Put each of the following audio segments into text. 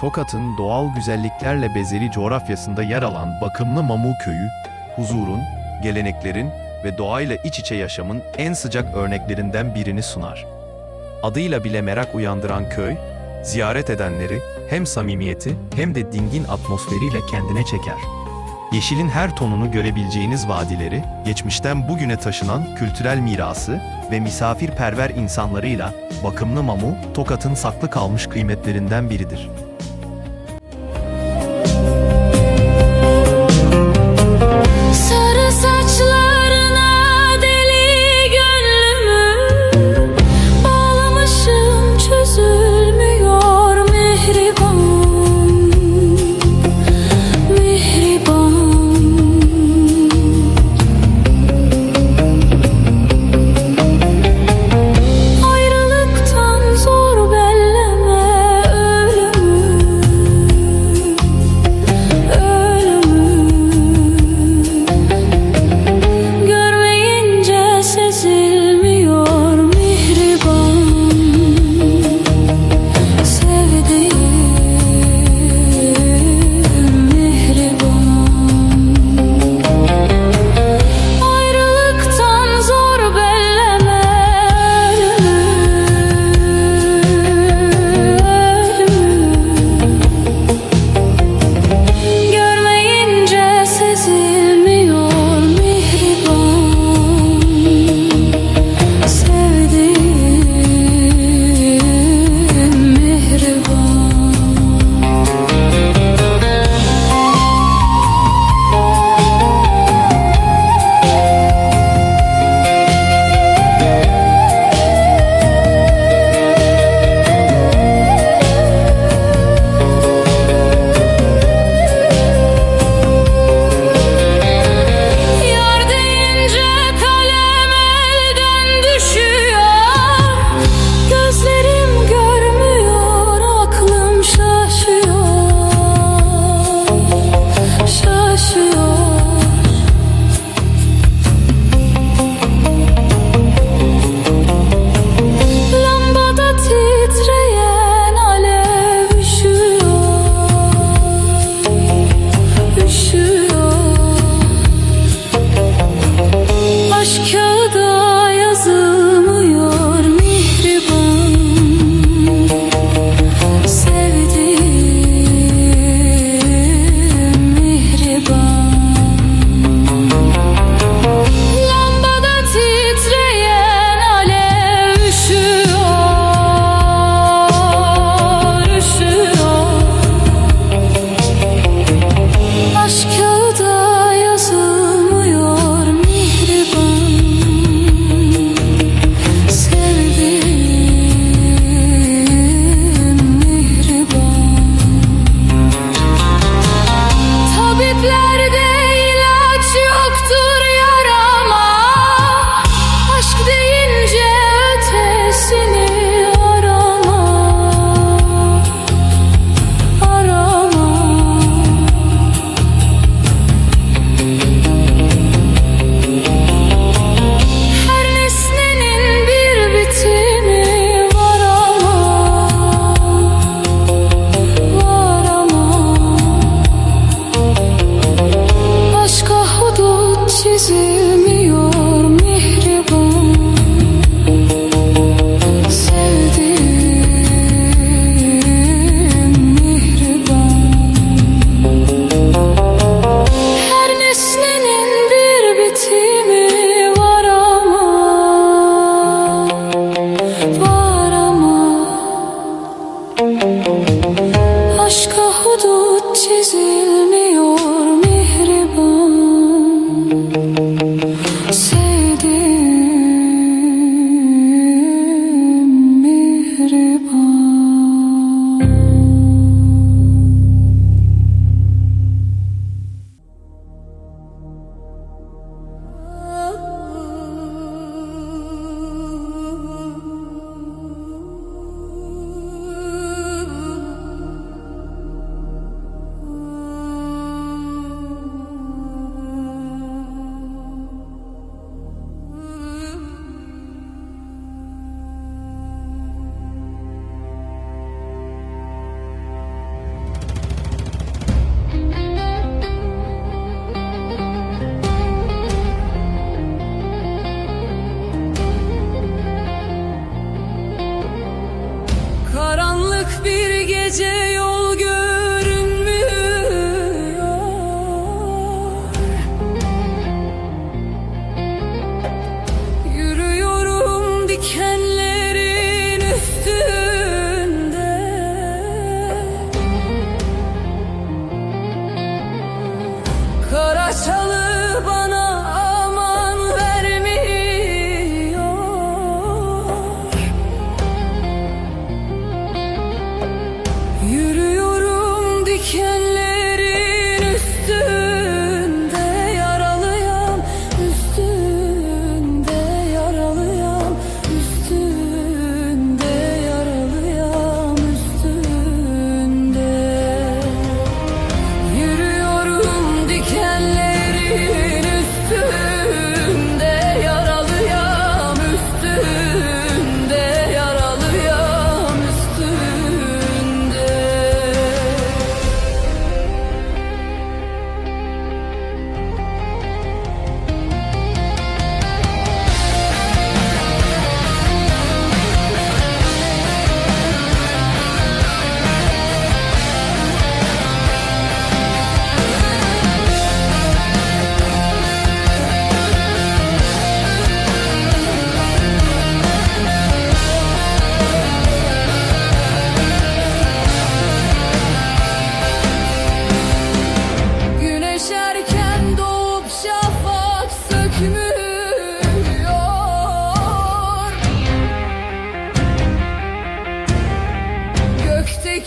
Tokat'ın doğal güzelliklerle bezeli coğrafyasında yer alan bakımlı Mamu Köyü, huzurun, geleneklerin ve doğayla iç içe yaşamın en sıcak örneklerinden birini sunar. Adıyla bile merak uyandıran köy, ziyaret edenleri hem samimiyeti hem de dingin atmosferiyle kendine çeker. Yeşilin her tonunu görebileceğiniz vadileri, geçmişten bugüne taşınan kültürel mirası ve misafirperver insanlarıyla bakımlı Mamu, Tokat'ın saklı kalmış kıymetlerinden biridir.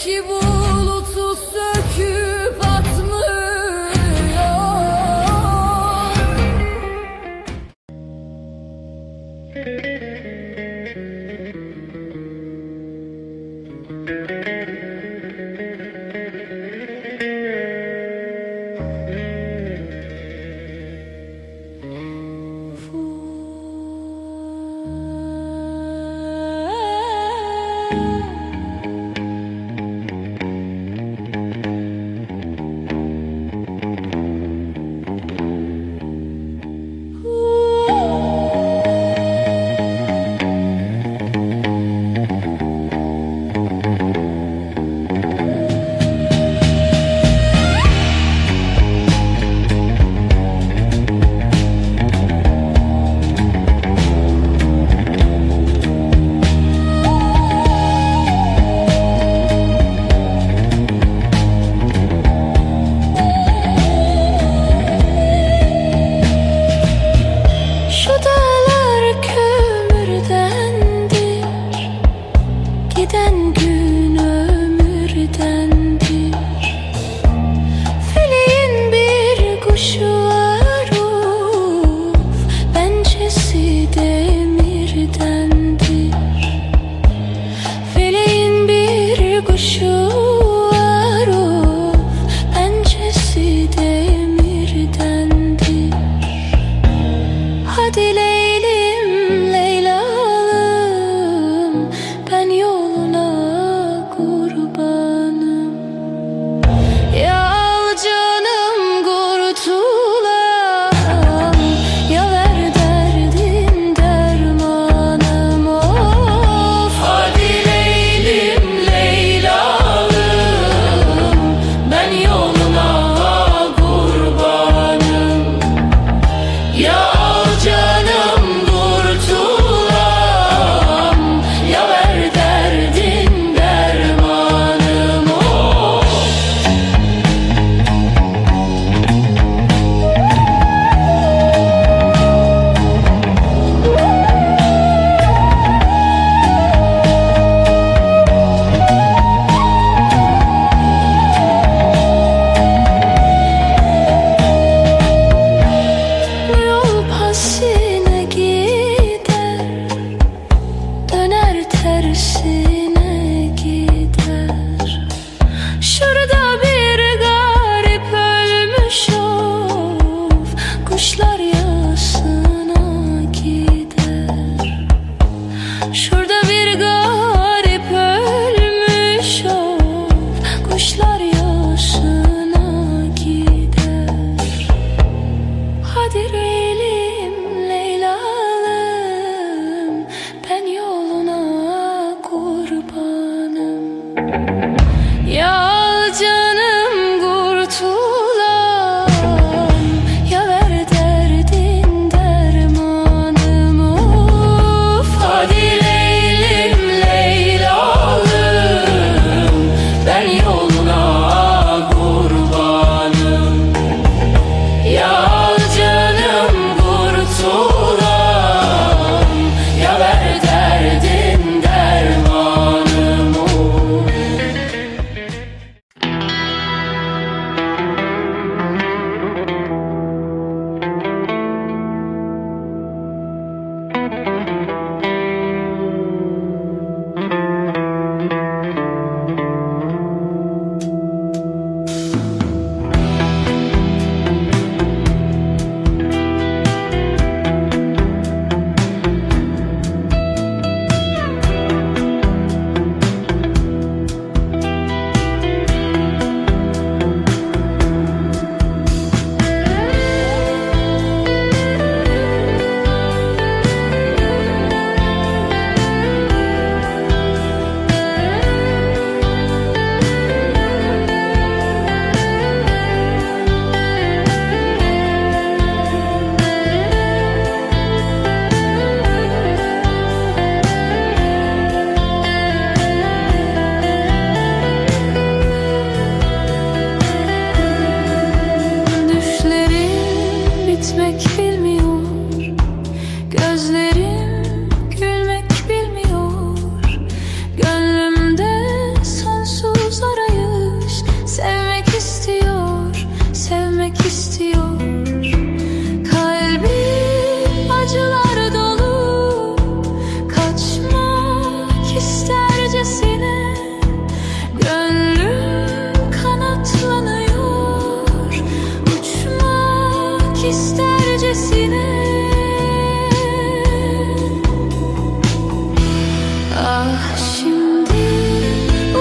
Gökteki bulutu söküp atmıyor. Şu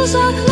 uzaklaşır